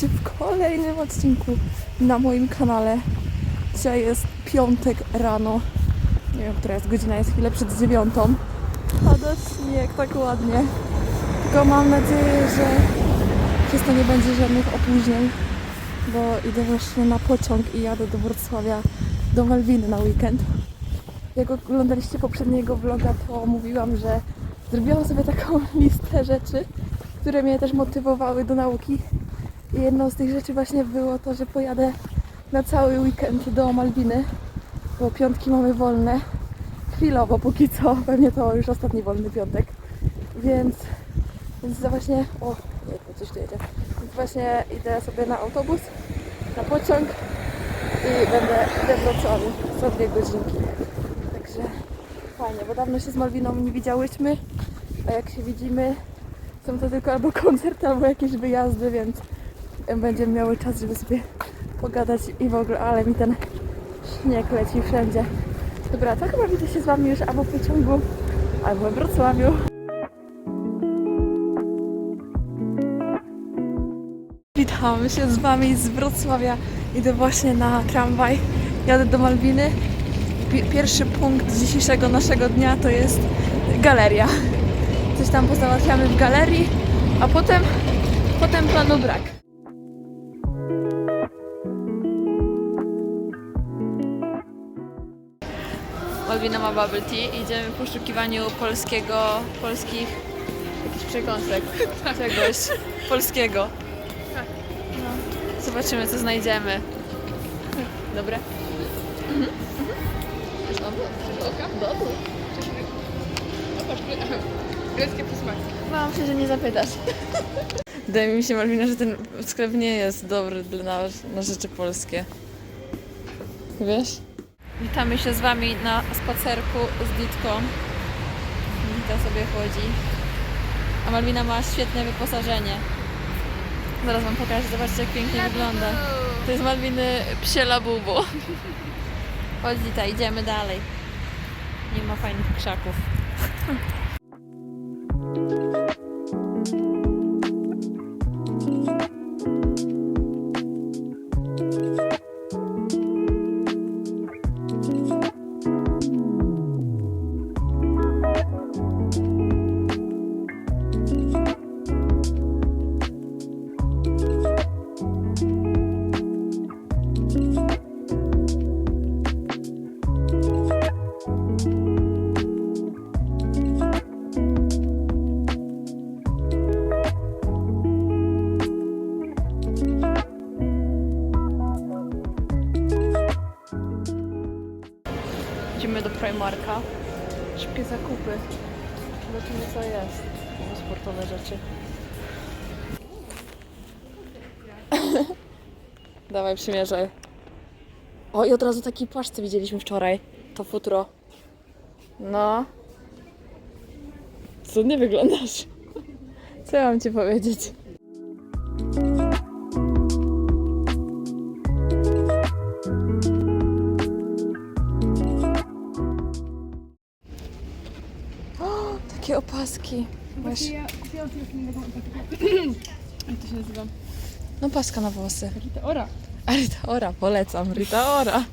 witajcie w kolejnym odcinku na moim kanale. Dzisiaj jest piątek rano. Nie wiem, która jest godzina, jest chwilę przed dziewiątą. Pada śnieg tak ładnie. Tylko mam nadzieję, że przez to nie będzie żadnych opóźnień, bo idę właśnie na pociąg i jadę do Wrocławia, do Malwiny na weekend. Jak oglądaliście poprzedniego vloga, to mówiłam, że zrobiłam sobie taką listę rzeczy, które mnie też motywowały do nauki. I jedną z tych rzeczy właśnie było to, że pojadę na cały weekend do Malwiny, bo piątki mamy wolne. Chwilowo, póki co, pewnie to już ostatni wolny piątek. Więc, więc właśnie, o, jejku, coś tu jedzie. Więc właśnie idę sobie na autobus, na pociąg i będę we Wrocławiu za dwie godzinki. Także fajnie, bo dawno się z Malwiną nie widziałyśmy, a jak się widzimy, są to tylko albo koncerty, albo jakieś wyjazdy, więc będziemy miały czas, żeby sobie pogadać i w ogóle, ale mi ten śnieg leci wszędzie. Dobra, to chyba widzę się z Wami już albo w pociągu, albo we Wrocławiu. Witam się z Wami z Wrocławia. Idę właśnie na tramwaj. Jadę do Malwiny. Pi- Pierwszy punkt dzisiejszego naszego dnia to jest galeria. Coś tam pozałatwiamy w galerii, a potem, potem planu brak. Malwina ma bubble tea. Idziemy w poszukiwaniu polskiego, polskich jakichś przekąsek, czegoś polskiego. No, zobaczymy co znajdziemy. Dobre? Dobry. Greckie posmaki. Bałam się, że nie zapytasz. Wydaje mi się, Malwina, że ten sklep nie jest dobry dla nas, na rzeczy polskie. Wiesz? Witamy się z Wami na spacerku z Ditką. Dita sobie chodzi. A Malwina ma świetne wyposażenie. Zaraz Wam pokażę, zobaczcie jak pięknie wygląda. To jest Malwiny psie labubu. Chodź Dita, idziemy dalej. Nie ma fajnych krzaków. Szybkie zakupy. Zobaczymy co jest. No, Sportowe rzeczy. Dawaj, przymierzaj. O, i od razu taki płaszcz, widzieliśmy wczoraj. To futro. No. Cudnie wyglądasz. Co ja mam ci powiedzieć? Weź. Ja kupiłam sobie Jak to się nazywa? No paska na włosy. Rita Ora. A Rita Ora, polecam. Rita Ora.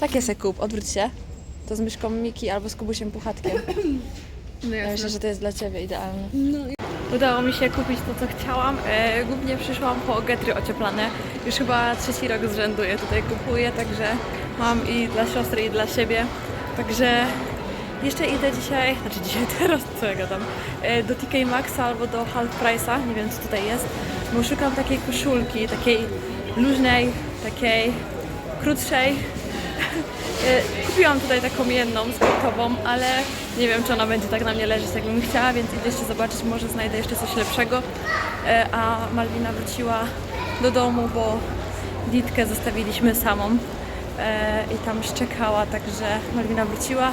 Takie se kup, odwróć się. To z myszką Miki albo z Kubusiem Puchatkiem. No Ja myślę, że to jest dla Ciebie idealne. No Udało mi się kupić to, co chciałam. E, głównie przyszłam po getry ocieplane. Już chyba trzeci rok z rzędu je tutaj kupuję, także mam i dla siostry, i dla siebie. Także jeszcze idę dzisiaj, znaczy dzisiaj teraz, co ja gadam, e, do TK Maxa albo do Half Price'a, nie wiem co tutaj jest, bo szukam takiej koszulki, takiej luźnej, takiej krótszej. E, Kupiłam tutaj taką jedną sportową, ale nie wiem, czy ona będzie tak na mnie leżeć, jakbym chciała, więc idę jeszcze zobaczyć, może znajdę jeszcze coś lepszego. E, A Malwina wróciła do domu, bo Ditkę zostawiliśmy samą i tam szczekała, także Malwina wróciła,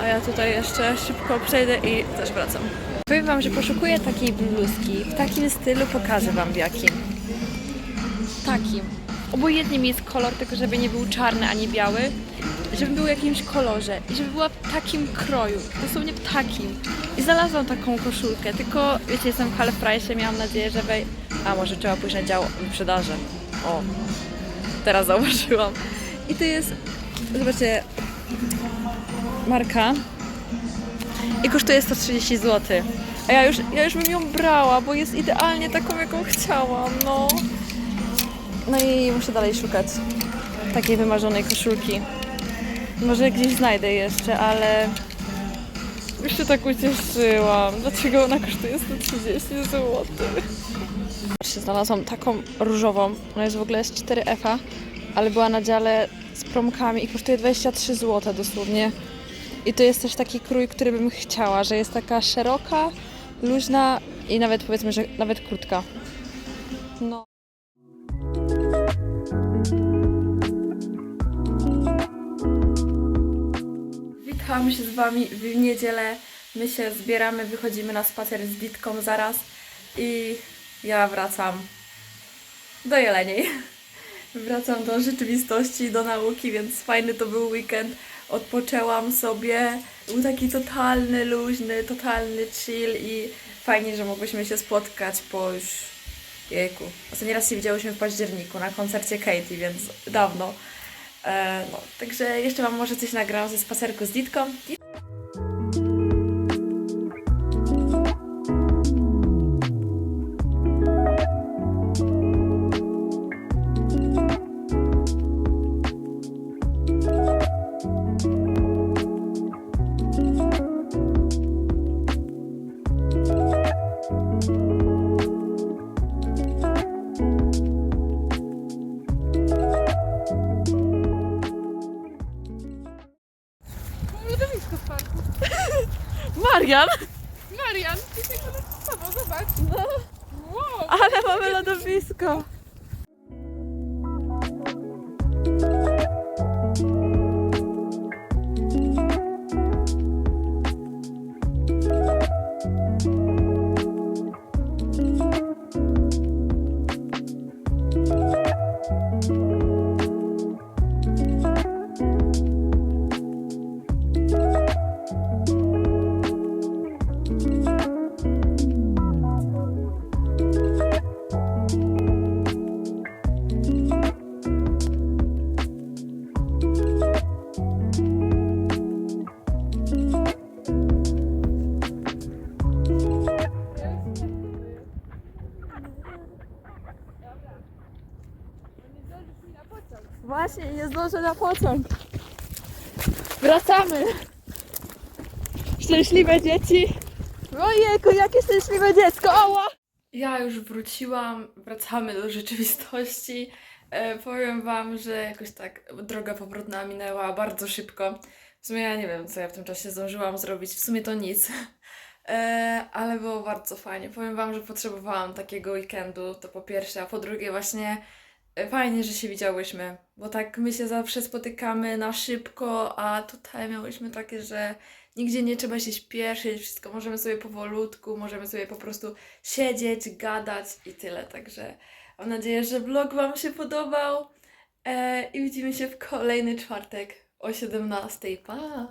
a ja tutaj jeszcze szybko przejdę i też wracam. Powiem Wam, że poszukuję takiej bluzki, w takim stylu pokażę Wam w jakim. Takim. Obojętnie mi jest kolor, tylko żeby nie był czarny ani biały. żeby był w jakimś kolorze i żeby była w takim kroju, dosłownie w takim. I znalazłam taką koszulkę, tylko wiecie, jestem w Half Price, miałam nadzieję, że wej... A może trzeba pójść na dział wyprzedaży. O, teraz zauważyłam. I to jest, zobaczcie, marka i kosztuje 130 zł. A ja już, ja już bym ją brała, bo jest idealnie taką, jaką chciałam, no. No i muszę dalej szukać takiej wymarzonej koszulki. Może gdzieś znajdę jeszcze, ale już się tak ucieszyłam. Dlaczego ona kosztuje 130 zł? Znalazłam taką różową. Ona jest w ogóle z 4F, ale była na dziale z promkami i kosztuje 23 zł dosłownie. I to jest też taki krój, który bym chciała, że jest taka szeroka, luźna i nawet powiedzmy, że nawet krótka. No. Witam się z Wami w niedzielę. My się zbieramy, wychodzimy na spacer z Ditką zaraz i ja wracam do Jeleniej. Wracam do rzeczywistości, do nauki, więc fajny to był weekend. Odpoczęłam sobie. Był taki totalny, luźny, totalny chill i fajnie, że mogłyśmy się spotkać po już jejku. Ostatni raz się widziałyśmy w październiku na koncercie Katie, więc dawno. E, no, także jeszcze Wam może coś nagram ze spacerku z Ditką. Marian! Marian, ty sobą, zobacz. No, Wow. ale mamy lodowisko! Właśnie, nie zdążę na pociąg. Wracamy! Szczęśliwe dzieci! Ojejku, jakie szczęśliwe dziecko! Ała! Ja już wróciłam, wracamy do rzeczywistości. E, powiem Wam, że jakoś tak droga powrotna minęła bardzo szybko. W sumie ja nie wiem, co ja w tym czasie zdążyłam zrobić. W sumie to nic. E, ale było bardzo fajnie. Powiem Wam, że potrzebowałam takiego weekendu, to po pierwsze, a po drugie właśnie fajnie, że się widziałyśmy, bo tak my się zawsze spotykamy na szybko, a tutaj miałyśmy takie, że nigdzie nie trzeba się śpieszyć, wszystko możemy sobie powolutku, możemy sobie po prostu siedzieć, gadać i tyle. Także mam nadzieję, że vlog Wam się podobał e, i widzimy się w kolejny czwartek o 17. Pa!